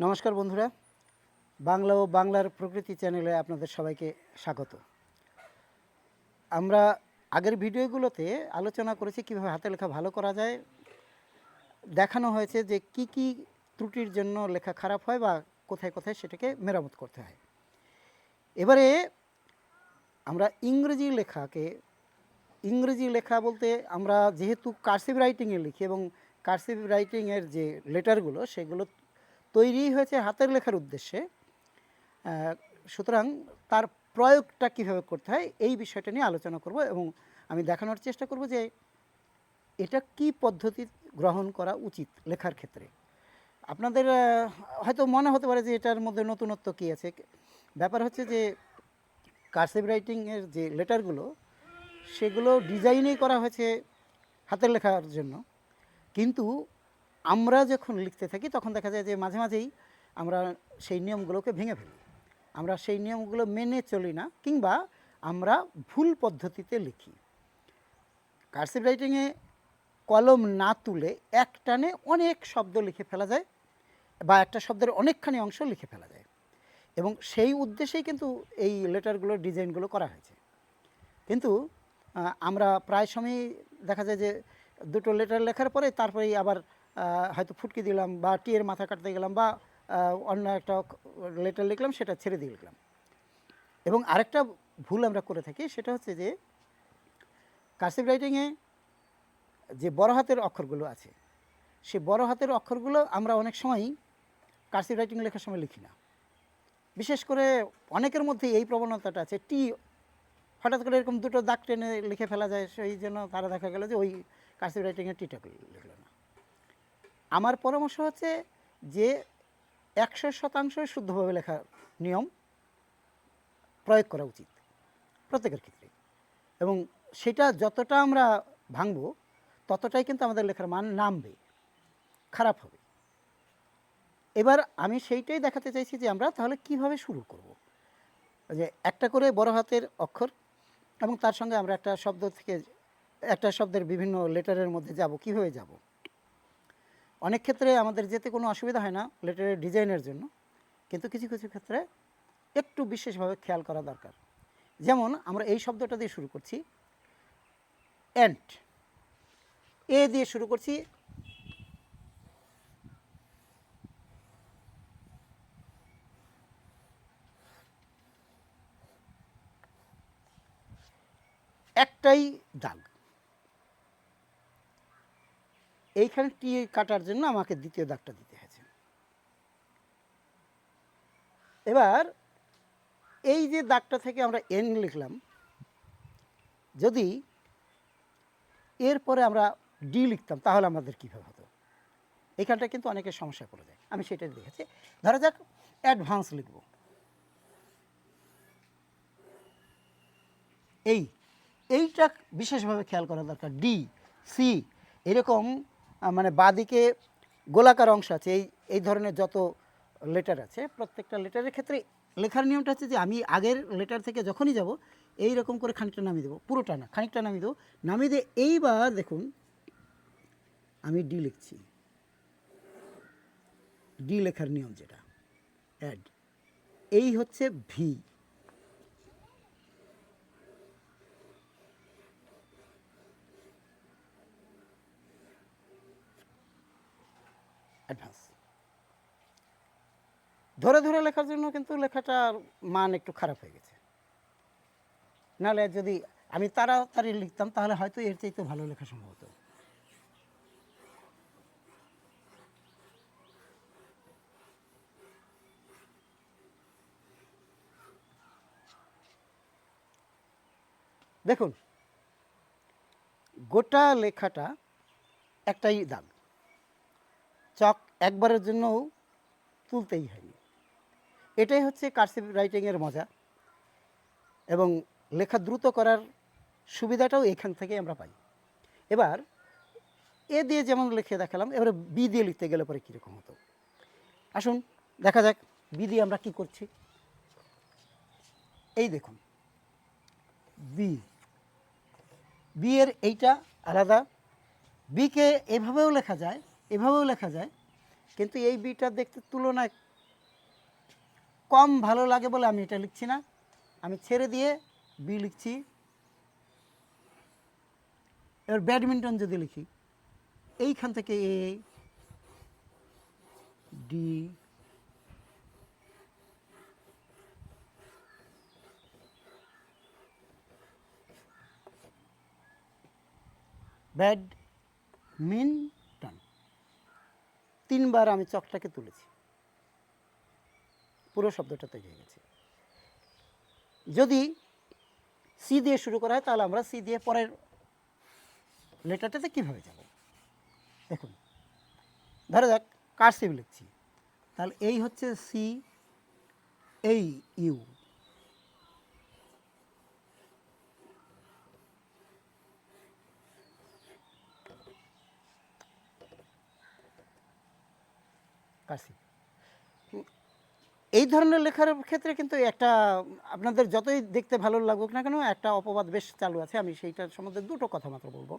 নমস্কার বন্ধুরা। বাংলা ও বাংলার প্রকৃতি চ্যানেলে আপনাদের সবাইকে স্বাগত। আমরা আগের ভিডিওগুলোতে আলোচনা করেছি কীভাবে হাতে লেখা ভালো করা যায়। দেখানো হয়েছে যে কি কি ত্রুটির জন্য লেখা খারাপ হয় বা কোথায় কোথায় সেটাকে মেরামত করতে হয়। এবারে আমরা ইংরেজি লেখাকে, ইংরেজি লেখা বলতে আমরা যেহেতু কার্সিভ রাইটিংয়ে লিখি এবং কার্সিভ রাইটিংয়ের যে লেটারগুলো সেগুলো তৈরি হয়েছে হাতের লেখার উদ্দেশ্যে। সুতরাং তার প্রয়োগটা কীভাবে করতে হয় এই বিষয়টা নিয়ে আলোচনা করব এবং আমি দেখানোর চেষ্টা করব যে এটা কি পদ্ধতি গ্রহণ করা উচিত লেখার ক্ষেত্রে। আপনাদের হয়তো মনে হতে পারে যে এটার মধ্যে নতুনত্ব কী আছে। ব্যাপার হচ্ছে যে কার্সিভ রাইটিংয়ের যে লেটারগুলো, সেগুলো ডিজাইনেই করা হয়েছে হাতের লেখার জন্য। কিন্তু আমরা যখন লিখতে থাকি, তখন দেখা যায় যে মাঝে মাঝেই আমরা সেই নিয়মগুলোকে ভেঙে ফেলি। আমরা সেই নিয়মগুলো মেনে চলি না, কিংবা আমরা ভুল পদ্ধতিতে লিখি। কার্সিভ রাইটিংয়ে কলম না তুলে এক টানে অনেক শব্দ লিখে ফেলা যায়, বা একটা শব্দের অনেকখানি অংশ লিখে ফেলা যায়। এবং সেই উদ্দেশ্যেই কিন্তু এই লেটারগুলোর ডিজাইনগুলো করা হয়েছে। কিন্তু আমরা প্রায় সময়ই দেখা যায় যে দুটো লেটার লেখার পরে তারপরেই আবার হয়তো ফুটকি দিলাম বা টি এর মাথা কাটতে গেলাম বা অন্য একটা লেটার লিখলাম, সেটা ছেড়ে দিয়ে লিখলাম। এবং আরেকটা ভুল আমরা করে থাকি, সেটা হচ্ছে যে কার্সিভ রাইটিংয়ে যে বড় হাতের অক্ষরগুলো আছে সে বড় হাতের অক্ষরগুলো আমরা অনেক সময়ই কার্সিভ রাইটিং লেখার সময় লিখি না। বিশেষ করে অনেকের মধ্যে এই প্রবণতাটা আছে, টি হঠাৎ করে এরকম দুটো দাগ টেনে লিখে ফেলা যায়, সেই জন্য তারা দেখা গেল যে ওই কার্সিভ রাইটিংয়ে টিটা লিখলো। আমার পরামর্শ হচ্ছে যে একশো শতাংশ শুদ্ধভাবে লেখার নিয়ম প্রয়োগ করা উচিত প্রত্যেকের ক্ষেত্রে। এবং সেটা যতটা আমরা ভাঙব, ততটাই কিন্তু আমাদের লেখার মান নামবে, খারাপ হবে। এবার আমি সেইটাই দেখাতে চাইছি যে আমরা তাহলে কীভাবে শুরু করব? যে একটা করে বড় হাতের অক্ষর এবং তার সঙ্গে আমরা একটা শব্দ থেকে, একটা শব্দের বিভিন্ন লেটারের মধ্যে যাব, কীভাবে যাব? অনেক ক্ষেত্রে আমাদের যেতে কোনো অসুবিধা হয় না লেটারের ডিজাইনের জন্য, কিন্তু কিছু কিছু ক্ষেত্রে একটু বিশেষভাবে খেয়াল করা দরকার। যেমন আমরা এই শব্দটা দিয়ে শুরু করছি অ্যান্ট এ দিয়ে শুরু করছি, একটাই দাগ এইখানে টি কাটার জন্য আমাকে দ্বিতীয় দাগটা দিতে হয়েছে। এবার এই যে দাগটা থেকে আমরা এন লিখলাম, যদি এরপরে আমরা ডি লিখতাম, তাহলে আমাদের কীভাবে হতো? এখানটা কিন্তু অনেকের সমস্যা পড়ে যায়, আমি সেটাই দেখেছি। ধরা যাক, অ্যাডভান্স লিখব। এই, এইটা বিশেষভাবে খেয়াল করা দরকার, ডি, সি, এরকম মানে বাদিকে গোলাকার অংশ আছে, এই এই ধরনের যত লেটার আছে, প্রত্যেকটা লেটারের ক্ষেত্রে লেখার নিয়মটা হচ্ছে যে আমি আগের লেটার থেকে যখনই যাব, এই রকম করে খানিকটা নামিয়ে দেবো, পুরোটা না, খানিকটা নামিয়ে দেবো, নামিয়ে দিয়ে এইবার দেখুন, আমি ডি লিখছি। ডি লেখার নিয়ম যেটা অ্যাড এই হচ্ছে ভি অ্যাডভান্স ধরে ধরে লেখার জন্য কিন্তু লেখাটার মান একটু খারাপ হয়ে গেছে। নাহলে যদি আমি তাড়াতাড়ি লিখতাম, তাহলে হয়তো এর চাইতে ভালো লেখা সম্ভব হতো। দেখুন, গোটা লেখাটা একটাই দাগ। চক একবারের জন্যও তুলতেই হয়নি। এটাই হচ্ছে কার্সিভ রাইটিংয়ের মজা। এবং লেখা দ্রুত করার সুবিধাটাও এখান থেকে আমরা পাই। এবার, এ দিয়ে যেমন লিখে দেখালাম, এবারে বি দিয়ে লিখতে গেলে পরে কীরকম হতো? আসুন, দেখা যাক বি দিয়ে আমরা কি করছি। এই দেখুন, বি। বি এর এইটা আলাদা। বিকে এভাবেও লেখা যায়, এভাবেও লেখা যায়, কিন্তু এই বিটা দেখতে তুলনায় কম ভালো লাগে বলে আমি এটা লিখছি না। আমি ছেড়ে দিয়ে বি লিখছি। এবার ব্যাডমিন্টন যদি লিখি, এইখান থেকে এ ডি ব্যাডমিন্টন। তিনবার আমি চকটাকে তুলেছি। পুরো শব্দটা তৈরি হয়ে গেছে। যদি সি দিয়ে শুরু করা হয়, তাহলে আমরা সি দিয়ে পরের লেটারটাতে কীভাবে যাব? দেখুন, ধরা যাক কারসিভ লিখছি। তাহলে এই হচ্ছে সি এই ইউ কারসিভ এই ধরনের লেখার ক্ষেত্রে কিন্তু একটা, আপনাদের যতই দেখতে ভালো লাগুক না কেন, একটা অপবাদ বেশ চালু আছে। আমি সেইটার সম্বন্ধে দুটো কথা মাত্র বলব।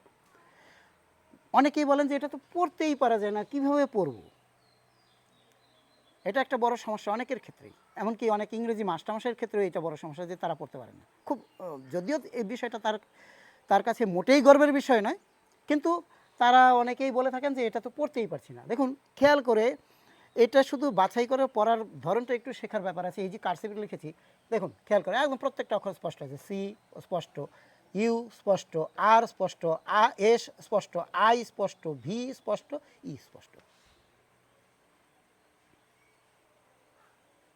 অনেকেই বলেন যে এটা তো পড়তেই পারা যায় না, কীভাবে পড়ব? এটা একটা বড় সমস্যা অনেকের ক্ষেত্রেই। এমনকি অনেক ইংরেজি মাস্টারমশাইয়ের ক্ষেত্রেও এটা বড় সমস্যা যে তারা পড়তে পারে না। খুব যদিও এই বিষয়টা তার তার কাছে মোটেই গর্বের বিষয় নয়, কিন্তু তারা অনেকেই বলে থাকেন যে এটা তো পড়তেই পারছি না। দেখুন, খেয়াল করে এটা শুধু বাছাই করে পড়ার ধরনটা একটু শেখার ব্যাপার আছে। এই যে কারসিভ লিখেছি, দেখুন, খেয়াল করে একদম প্রত্যেকটা অক্ষর স্পষ্ট আছে। সি স্পষ্ট, ইউ স্পষ্ট, আর স্পষ্ট, আ, এস স্পষ্ট, আই স্পষ্ট, ভি স্পষ্ট, ই স্পষ্ট।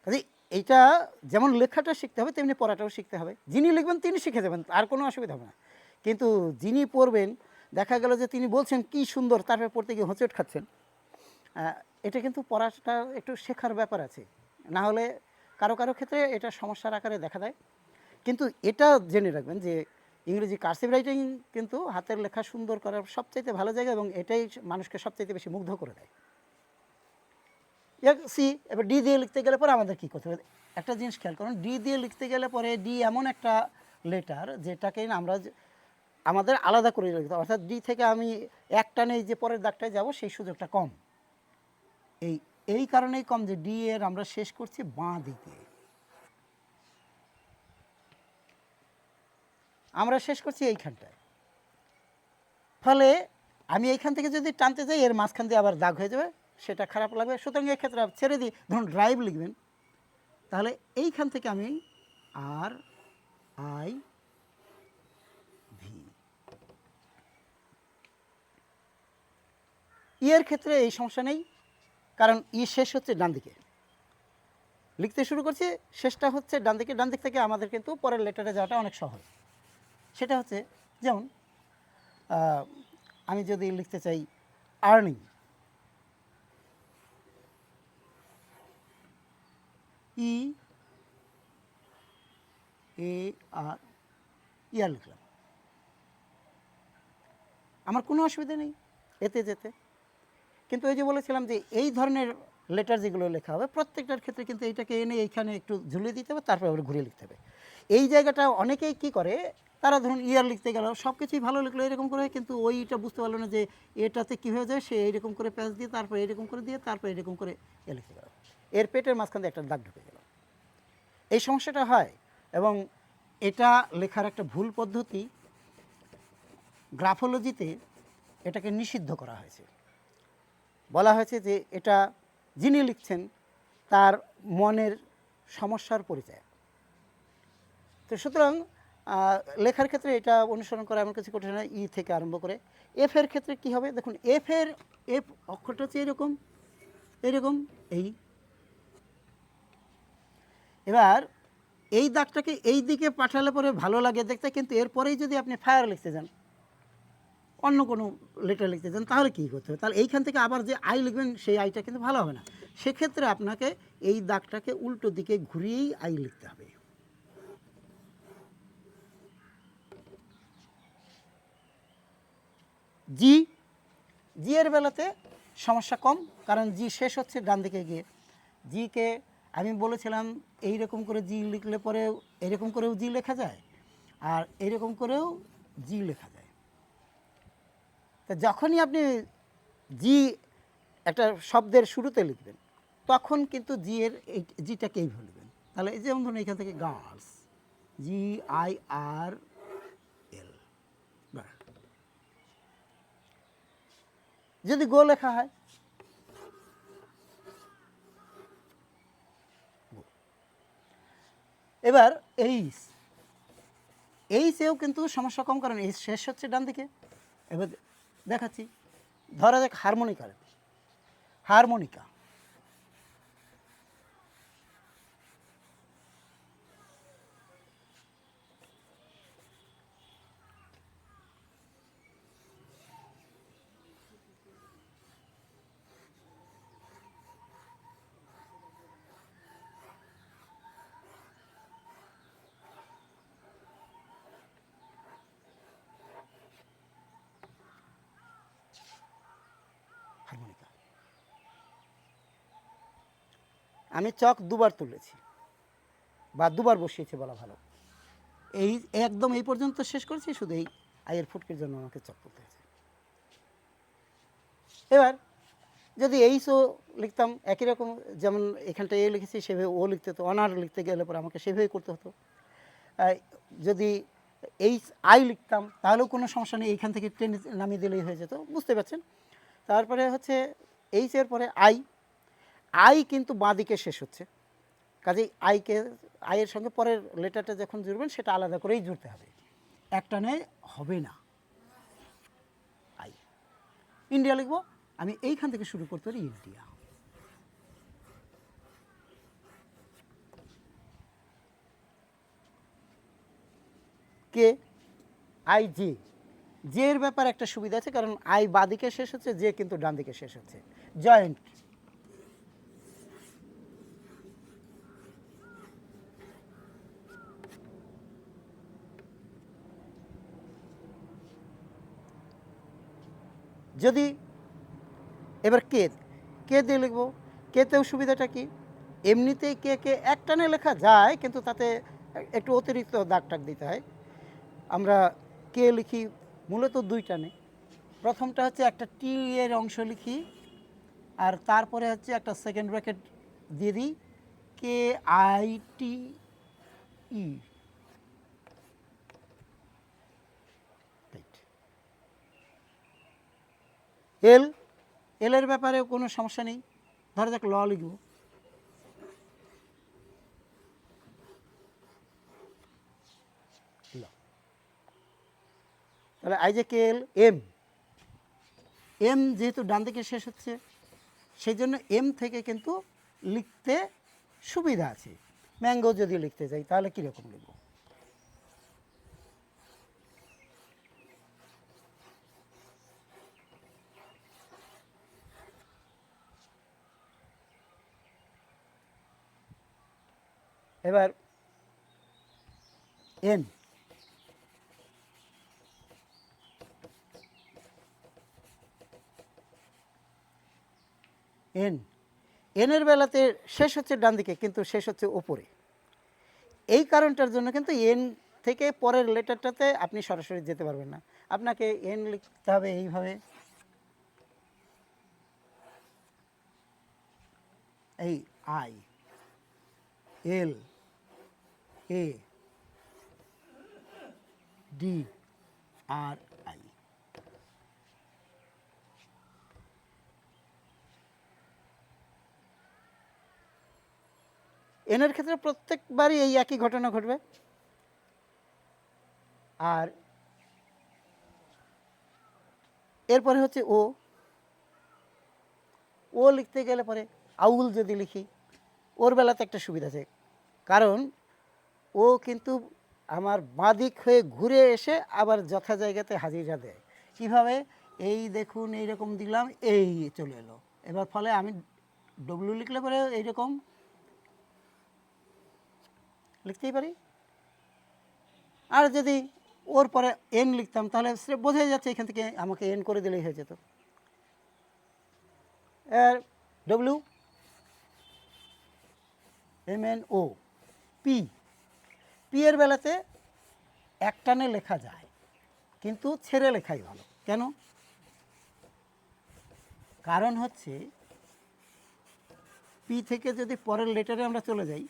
কাজে এইটা যেমন লেখাটা শিখতে হবে, তেমনি পড়াটাও শিখতে হবে। যিনি লিখবেন, তিনি শিখে যাবেন, আর কোনো অসুবিধা হবে না। কিন্তু যিনি পড়বেন, দেখা গেল যে তিনি বলছেন, কি সুন্দর, তারপরে পড়তে গিয়ে হোঁচট খাচ্ছেন। এটা কিন্তু পড়াটা একটু শেখার ব্যাপার আছে। না হলে কারও কারও ক্ষেত্রে এটা সমস্যার আকারে দেখা দেয়। কিন্তু এটা জেনে রাখবেন যে ইংরেজি কার্সিভ রাইটিং কিন্তু হাতের লেখা সুন্দর করার সবচাইতে ভালো জায়গা এবং এটাই মানুষকে সবচাইতে বেশি মুগ্ধ করে দেয়। সি, এবার ডি দিয়ে লিখতে গেলে পরে আমাদের কী করতে হবে? একটা জিনিস খেয়াল করুন, ডি দিয়ে লিখতে গেলে পরে ডি এমন একটা লেটার যেটাকে আমরা আমাদের আলাদা করে লিখতে অর্থাৎ ডি থেকে আমি একটা নেই যে পরের দাগটায় যাব, সেই সুযোগটা কম। এই এই কারণেই কম যে ডি এর আমরা শেষ করছি বাঁ দিকে। আমরা শেষ করছি এইখানটায়। ফলে আমি এইখান থেকে যদি টানতে যাই, এর মাঝখান দিয়ে আবার দাগ হয়ে যাবে, সেটা খারাপ লাগবে। সুতরাং এক্ষেত্রে ছেড়ে দিই, ধরুন ড্রাইভ লিখবেন। তাহলে এইখান থেকে আমি আর আই ভি। ইয়ের ক্ষেত্রে এই সমস্যা নেই। কারণ ই শেষ হচ্ছে ডান দিকে। লিখতে শুরু করছি, শেষটা হচ্ছে ডান দিকে। ডান দিক থেকে আমাদের কিন্তু পরের লেটারে যাওয়াটা অনেক সহজ। সেটা হচ্ছে, যেমন আমি যদি লিখতে চাই আর্নিং ই, এ, আর, ইয়ার লিখলাম। আমার কোনো অসুবিধা নেই। এতে যেতে। কিন্তু ওই যে বলেছিলাম যে এই ধরনের লেটার যেগুলো লেখা হবে, প্রত্যেকটার ক্ষেত্রে কিন্তু এইটাকে এনে এইখানে একটু ঝুলিয়ে দিতে হবে, তারপরে আবার ঘুরে লিখতে হবে। এই জায়গাটা অনেকেই কি করে, তারা ধরুন ইয়ার লিখতে গেল সব কিছুই ভালো লিখলো এরকম করে, কিন্তু ওইটা বুঝতে পারল না যে এটাতে কী হয়ে যায়, সে এইরকম করে প্যাঁচ দিয়ে, তারপরে এরকম করে দিয়ে, তারপরে এরকম করে এ লিখতে গেল। এর পেটের মাঝখান দিয়ে একটা দাগ ঢুকে গেল। এই সমস্যাটা হয় এবং এটা লেখার একটা ভুল পদ্ধতি, গ্রাফোলজিতে এটাকে নিষিদ্ধ করা হয়েছে। বলা হয়েছে যে এটা যিনি লিখছেন তার মনের সমস্যার পরিচয়। তো সুতরাং লেখার ক্ষেত্রে এটা অনুসরণ করা এমন কিছু কঠিন ই থেকে আরম্ভ করে। এফ এর ক্ষেত্রে কি হবে? দেখুন, এফ এর, এফ অক্ষরটা হচ্ছে এরকম এরকম, এই। এবার, এই দাগটাকে এই দিকে পাঠালে পরে ভালো লাগে দেখতে, কিন্তু এরপরেই যদি আপনি ফায়ার লিখতে যান অন্য কোনো লেটার লিখতে চান, তাহলে কী করতে হবে? তাহলে এইখান থেকে আবার যে আই লিখবেন, সেই আইটা কিন্তু ভালো হবে না। সেক্ষেত্রে আপনাকে এই দাগটাকে উল্টো দিকে ঘুরিয়েই আই লিখতে হবে। জি জি এর বেলাতে সমস্যা কম, কারণ জি শেষ হচ্ছে ডান দিকে গিয়ে। জিকে আমি বলেছিলাম এই রকম করে জি লিখলে পরে এরকম করেও জি লেখা যায়, আর এরকম করেও জি লেখা যায়। তা যখনই আপনি জি একটা শব্দের শুরুতে লিখবেন, তখন কিন্তু জি এর জিটাকে এইভাবে লিখবেন। তাহলে এই যেমন ধরুন এখান থেকে গার্লস, জি আই আর এল যদি গো লেখা হয়। এবার এইস এইসেও কিন্তু সমস্যা কম, কারণ এই শেষ হচ্ছে ডান দিকে। এবার দেখাচ্ছি ধরা যাক হারমোনিকা হারমোনিকা হারমোনিকা আমি চক দুবার তুলেছি বা দুবার বসিয়েছি বলা ভালো। এই একদম এই পর্যন্ত শেষ করেছি, শুধু এই আয়ের ফুটকের জন্য আমাকে চক তুলতে হয়েছে। এবার যদি এইসও লিখতাম, একই রকম যেমন এখানটা এ লিখেছি, সেভাবে ও লিখতে হতো, অনার লিখতে গেলে পরে আমাকে সেভাবেই করতে হতো। যদি এইচ আই লিখতাম, তাহলেও কোনো সমস্যা নেই, এইখান থেকে টেনে নামিয়ে দিলেই হয়ে যেত, বুঝতে পারছেন? তারপরে হচ্ছে এইচ এর পরে আই আই কিন্তু বাঁদিকে শেষ হচ্ছে। কাজেই আইকে আইয়ের সঙ্গে পরের লেটারটা যখন জুড়বেন, সেটা আলাদা করেই জুড়তে হবে। একটানে হবে না। আই। ইন্ডিয়া লিখব, আমি এইখান থেকে শুরু করতে পারি India. K? I J. J এর ব্যাপারে একটা সুবিধা আছে, কারণ আই বাদিকে শেষ হচ্ছে, জে কিন্তু ডান দিকে শেষ হচ্ছে। জয়েন্ট। যদি, এবার কে কে দিয়ে লিখব? কেতেও সুবিধাটা কি? এমনিতেই কে কে একটানে লেখা যায়, কিন্তু তাতে একটু অতিরিক্ত দাগ টাগ দিতে হয়। আমরা কে লিখি মূলত দুইটানে প্রথমটা হচ্ছে একটা টি এর অংশ লিখি, আর তারপরে হচ্ছে একটা সেকেন্ড ব্র্যাকেট দিয়ে দিই কে আই টি ই। এল এলের ব্যাপারে কোনো সমস্যা নেই। ধরা যাক ল লিখব। তাহলে আই যে কে এল, এম। এম যেহেতু ডান দিকে শেষ হচ্ছে, সেই জন্য এম থেকে কিন্তু লিখতে সুবিধা আছে। ম্যাঙ্গো যদি লিখতে যাই, তাহলে কীরকম লিখব? এবার এন। এন। এনের বেলাতে শেষ হচ্ছে ডান দিকে, কিন্তু শেষ হচ্ছে ওপরে এই কারণটার জন্য কিন্তু এন থেকে পরের লেটারটাতে আপনি সরাসরি যেতে পারবেন না। আপনাকে এন লিখতে হবে এইভাবে। এই I, L A D R I এনের ক্ষেত্রে প্রত্যেকবারই এই একই ঘটনা ঘটবে। আর এরপরে হচ্ছে ও। ও লিখতে গেলে পরে আউল যদি লিখি, ওর বেলাতে একটা সুবিধা আছে। কারণ ও কিন্তু আমার বাঁদিক হয়ে ঘুরে এসে আবার যথা জায়গাতে হাজিরা দেয়। কীভাবে? এই দেখুন, এইরকম দিলাম এই চলে এলো। এবার ফলে আমি ডব্লু লিখলে পরে এইরকম। লিখতেই পারি? আর যদি ওর পরে এন লিখতাম, তাহলে সে বোঝাই যাচ্ছে এখান থেকে আমাকে এন করে দিলেই হয়ে যেত। আর W M N O P P এর বেলাতে একটানে লেখা যায়, কিন্তু ছেড়ে লেখাই ভালো। কেন? কারণ হচ্ছে, পি থেকে যদি পরের লেটারে আমরা চলে যাই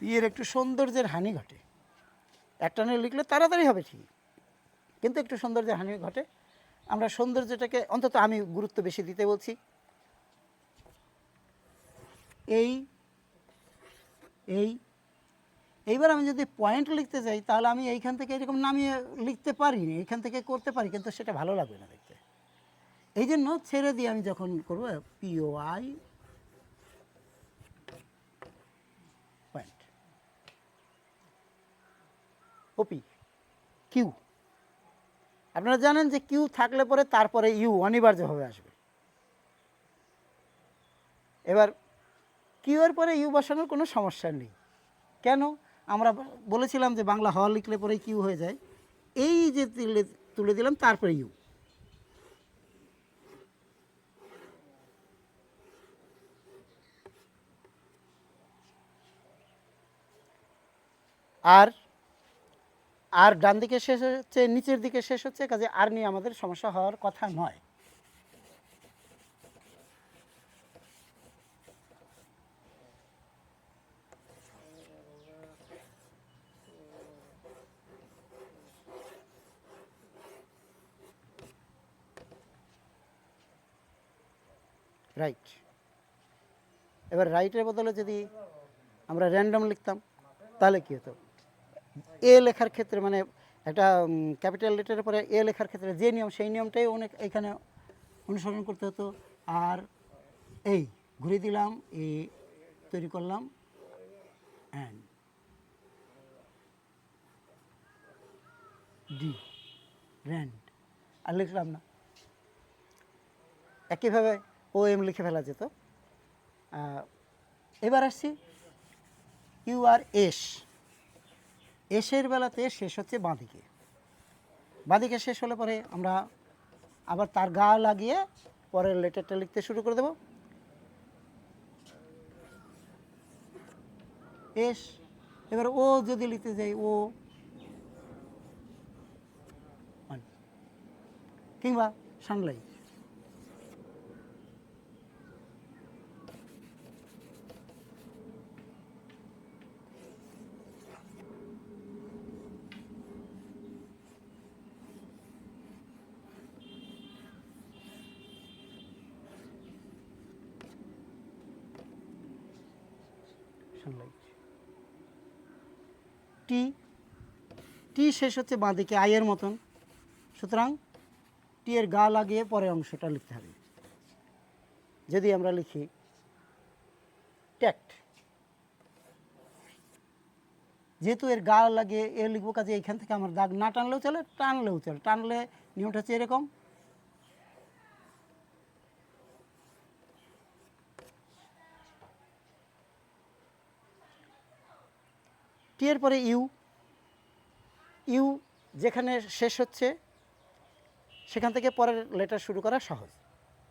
বিয়ের একটু সৌন্দর্যের হানি ঘটে। একটানে লিখলে তাড়াতাড়ি হবে ঠিক, কিন্তু একটু সৌন্দর্যের হানি ঘটে। আমরা সৌন্দর্যটাকে অন্তত আমি গুরুত্ব বেশি দিতে বলছি। এই এই এইবার আমি যদি পয়েন্ট লিখতে চাই তাহলে আমি এইখান থেকে এরকম নামিয়ে লিখতে পারি এইখান থেকে করতে পারি, কিন্তু সেটা ভালো লাগবে না দেখতে। এই জন্য ছেড়ে দিয়ে আমি যখন করব P O I point O P Q আপনারা জানেন যে কিউ থাকলে পরে তারপরে ইউ অনিবার্যভাবে আসবে। এবার কিউ এর পরে ইউ বসানোর কোনো সমস্যা নেই। কেন? আমরা বলেছিলাম যে বাংলা হ লিখলে পরে কিউ হয়ে যায়। এই যে তুলে তুলে দিলাম, তারপরে ইউ। আর আর ডান দিকে শেষ হচ্ছে, নিচের দিকে শেষ হচ্ছে, কাজে আর নিয়ে আমাদের সমস্যা হওয়ার কথা নয়। রাইট এবার রাইটের বদলে যদি আমরা র্যান্ডম লিখতাম, তাহলে কী হতো? এ লেখার ক্ষেত্রে মানে একটা ক্যাপিটাল লেটারের পরে এ লেখার ক্ষেত্রে যে নিয়ম, সেই নিয়মটাই অনেক এখানে অনুসরণ করতে হতো। আর এই, ঘুরে দিলাম এ তৈরি করলাম অ্যান্ড ডি র্যান্ড আর লিখলাম না। একইভাবে ও এম লিখে ফেলা যেত। এবার আসছি। U R S. এসের বেলাতে শেষ হচ্ছে বাঁদিকে। বাঁদিকে শেষ হলে পরে আমরা আবার তার গা লাগিয়ে পরের লেটারটা লিখতে শুরু করে দেব। এস। এবার ও যদি লিখতে যাই ও কিংবা সানলাইট সানলাইট টি টি শেষ হচ্ছে বাঁদিকে আয়ের মতন। সুতরাং টি এর গা লাগিয়ে পরে অংশটা লিখতে হবে। যদি আমরা লিখি ট্যাক্ট যেহেতু এর গা লাগে এ লিখব, কাজে এইখান থেকে আমার দাগ না টানলেও চলে টানলেও চলে। টানলে নিয়মটা হচ্ছে এরকম। টি এর পরে ইউ। ইউ যেখানে শেষ হচ্ছে, সেখান থেকে পরের লেটার শুরু করা সহজ।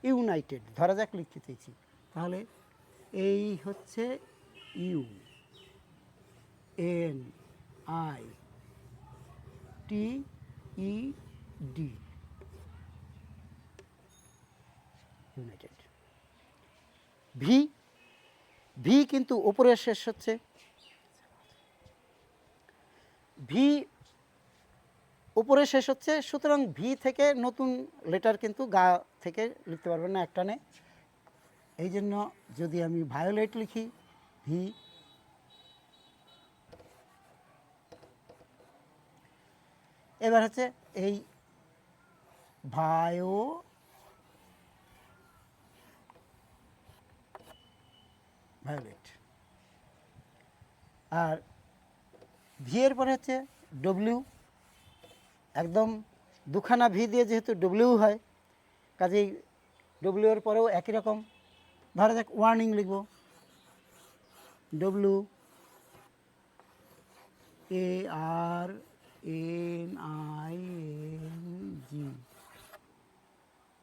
ইউনাইটেড, ধরা যাক লিখতে চেয়েছি তাহলে এই হচ্ছে U. N I T E D. United. V. V কিন্তু উপরে শেষ হচ্ছে। ভি উপরে শেষ হচ্ছে, সুতরাং ভি থেকে নতুন লেটার কিন্তু গা থেকে লিখতে পারবেন না একটানে এই জন্য যদি আমি ভায়োলেট লিখি ভি এবার হচ্ছে এই ভায়ো ভায়োলেট আর ভি এর পরে হচ্ছে ডব্লিউ একদম দুখানা ভি দিয়ে যেহেতু ডব্লিউ হয়, কাজেই ডব্লিউ এর পরেও একই রকম। ধরা যাক ওয়ার্নিং লিখব। W A R N I N G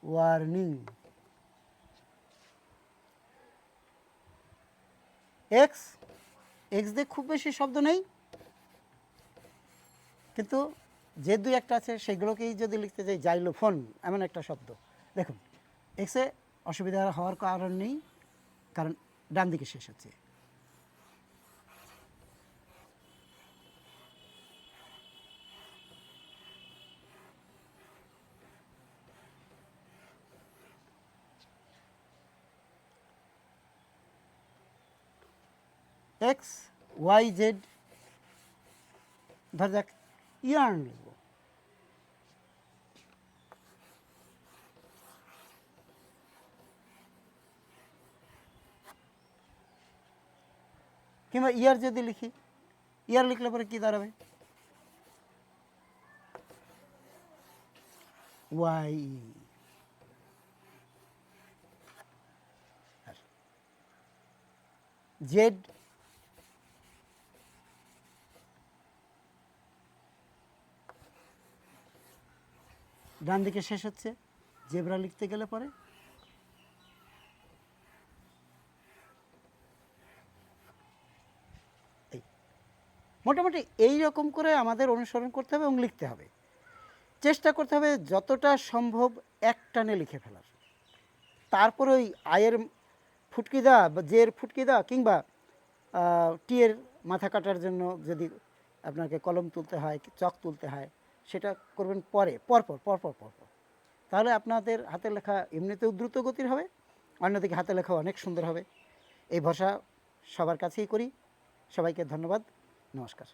warning X X দিয়ে খুব বেশি শব্দ নেই। কিন্তু যে দুই একটা আছে, সেগুলোকেই যদি লিখতে যাই জাইলোফোন এমন একটা শব্দ। দেখুন, এক্সে অসুবিধা হওয়ার কারণ নেই, কারণ ডান দিকে শেষ হচ্ছে। এক্স, ওয়াই, জেড, ধর যাক ইয়ার্ন লিখব কিংবা ইয়ার যদি লিখি ইয়ার লিখলে পরে কি দাঁড়াবে ওয়াই জেড ডান দিকে শেষ হচ্ছে। জেব্রা লিখতে গেলে পরে। মোটামুটি এই রকম করে আমাদের অনুসরণ করতে হবে এবং লিখতে হবে। চেষ্টা করতে হবে যতটা সম্ভব এক টানে লিখে ফেলার। তারপরে ওই আয়ের ফুটকি দেওয়া বা জের ফুটকি দেওয়া কিংবা টিয়ের মাথা কাটার জন্য যদি আপনাকে কলম তুলতে হয়, চক তুলতে হয় সেটা করবেন পরে, পরপর পরপর পরপর। তাহলে আপনাদের হাতের লেখা এমনিতেও দ্রুত গতির হবে, অন্যদিকে হাতে লেখা অনেক সুন্দর হবে। এই ভরসা সবার কাছেই করি। সবাইকে ধন্যবাদ। নমস্কার।